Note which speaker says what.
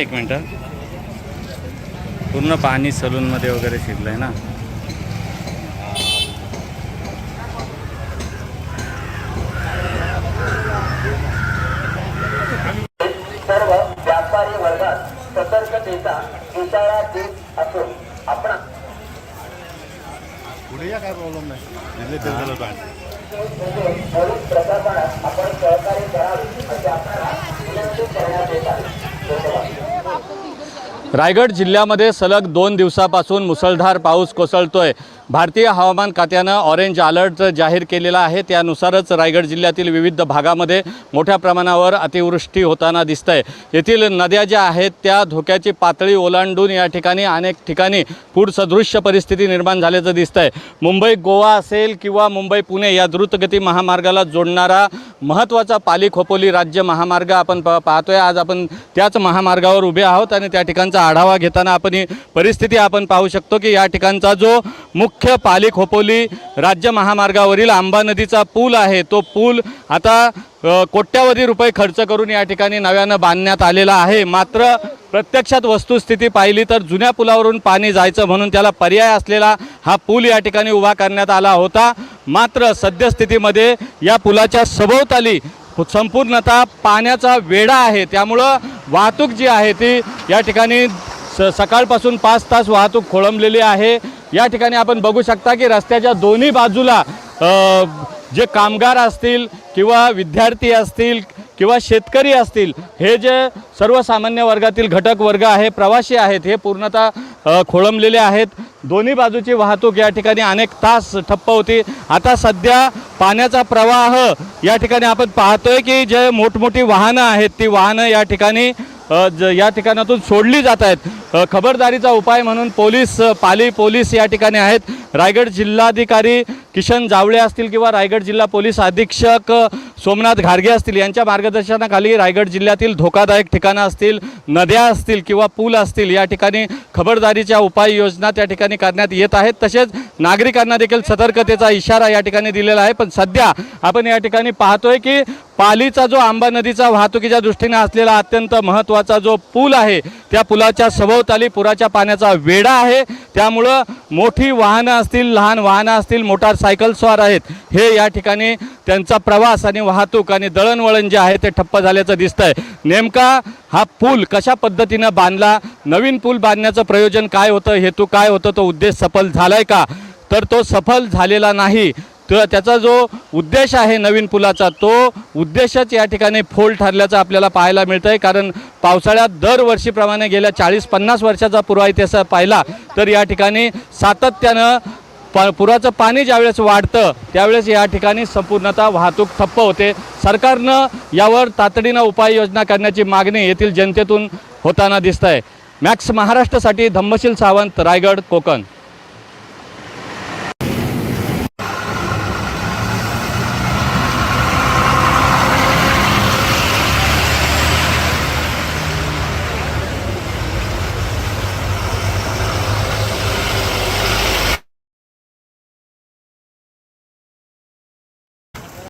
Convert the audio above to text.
Speaker 1: एक मिनटं. पूर्ण पाणी सलूनमध्ये वगैरे शिरलंय ना.
Speaker 2: सर्व व्यापारी वर्गात सतर्कतेचा इशारा देत असून आपण
Speaker 3: पुढे या काय प्रॉब्लेम नाही.
Speaker 2: पोलीस प्रशासनास आपण सहकार्य करावे असे आपल्याला विनंती करण्यात येत आहे धन्यवाद
Speaker 1: रायगड जिल्ह्यामध्ये सलग दोन दिवसापासून मुसळधार पाऊस कोसळतोय. भारतीय हवामान खात्यानं ऑरेंज अलर्ट जाहीर केलेला आहे. त्यानुसारच रायगड जिल्ह्यातील विविध भागामध्ये मोठ्या प्रमाणावर अतिवृष्टी होताना दिसतंय. येथील नद्या ज्या आहेत त्या धोक्याची पातळी ओलांडून या ठिकाणी अनेक ठिकाणी पूरसदृश्य परिस्थिती निर्माण झाल्याचं दिसतंय. मुंबई गोवा असेल किंवा मुंबई पुणे या द्रुतगती महामार्गाला जोडणारा महत्त्वाचा पाली खोपोली राज्य महामार्ग आपण प पाहतोय. आज आपण त्याच महामार्गावर उभे आहोत आणि त्या ठिकाणचा आढावा घेताना आपण ही परिस्थिती आपण पाहू शकतो की या ठिकाणचा जो मुख्य पाली खोपोली राज्य महामार्गावरील आंबा नदीचा पूल आहे तो पूल आता कोट्यावधी रुपये खर्च करून या ठिकाणी नव्यानं बांधण्यात आलेला आहे. मात्र प्रत्यक्षात वस्तुस्थिती पाहिली तर जुन्या पुलावरून पाणी जायचं म्हणून त्याला पर्याय असलेला हा पूल या ठिकाणी उभा करण्यात आला होता. मात्र सद्यस्थितीमध्ये या पुलाच्या सभोवताली संपूर्णतः पाण्याचा वेढा आहे. त्यामुळं वाहतूक जी आहे ती या ठिकाणी स सकाळपासून पाच तास वाहतूक खोळंबलेली आहे. या ठिकाणी आपण बघू शकता की रस्त्याच्या दोन्ही बाजूला जे कामगार असतील किंवा विद्यार्थी असतील किंवा शेतकरी असतील हे जे सर्वसामान्य वर्गातील घटक वर्ग आहे प्रवासी आहेत हे पूर्णतः खोळंबलेले आहेत. दोन्ही बाजूची वाहतूक या ठिकाणी अनेक तास ठप्प होती. आता सध्या पाण्याचा प्रवाह या ठिकाणी आपण पाहतोय की जे मोठमोठी वाहनं आहेत ती वाहनं या ठिकाणी ज या ठिकाणातून सोडली जात आहेत. खबरदारीचा उपाय म्हणून पोलीस पाली पोलीस या ठिकाणी आहेत. रायगड जिल्हाधिकारी किशन जावळे असतील किंवा रायगड जिल्हा पोलीस अधीक्षक सोमनाथ घारगे असतील यांच्या मार्गदर्शनाखाली रायगड जिल्ह्यातील धोकादायक ठिकाणं असतील नद्या असतील किंवा पूल असतील या ठिकाणी खबरदारीच्या उपाययोजना त्या ठिकाणी करण्यात येत आहेत. तसेच नागरिकांना देखील सतर्कतेचा इशारा या ठिकाणी दिलेला आहे. पण सध्या आपण या ठिकाणी पाहतोय की पालीचा जो आंबा नदीचा वाहतुकीच्या दृष्टीने असलेला अत्यंत महत्त्वाचा जो पूल आहे त्या पुलाच्या सभोवताली पुराच्या पाण्याचा वेढा आहे. त्यामुळं मोठी वाहनं असतील लहान वाहनं असतील मोटारसायकल स्वार आहेत. हे या ठिकाणी त्यांचा प्रवास आणि वाहतूक आणि दळणवळण जे आहे ते ठप्प झाल्याचं दिसतंय. नेमका हा पूल कशा पद्धतीनं बांधला? नवीन पूल बांधण्याचं प्रयोजन काय होतं? हेतू काय होतं? तो उद्देश सफल झालाय का? तर तो सफल झालेला नाही. तर त्याचा जो उद्देश आहे नवीन पुलाचा तो उद्देशच या ठिकाणी फोल ठरल्याचं आपल्याला पाहायला मिळतं आहे कारण पावसाळ्यात दरवर्षीप्रमाणे गेल्या चाळीस पन्नास वर्षाचा पुरा इतिहास पाहिला तर या ठिकाणी सातत्यानं प पुराचं पाणी ज्यावेळेस वाढतं त्यावेळेस या ठिकाणी संपूर्णतः वाहतूक ठप्प होते. सरकारनं यावर तातडीनं उपाययोजना करण्याची मागणी येथील जनतेतून होताना दिसत आहे मॅक्स महाराष्ट्रासाठी धम्मशील सावंत रायगड कोकण.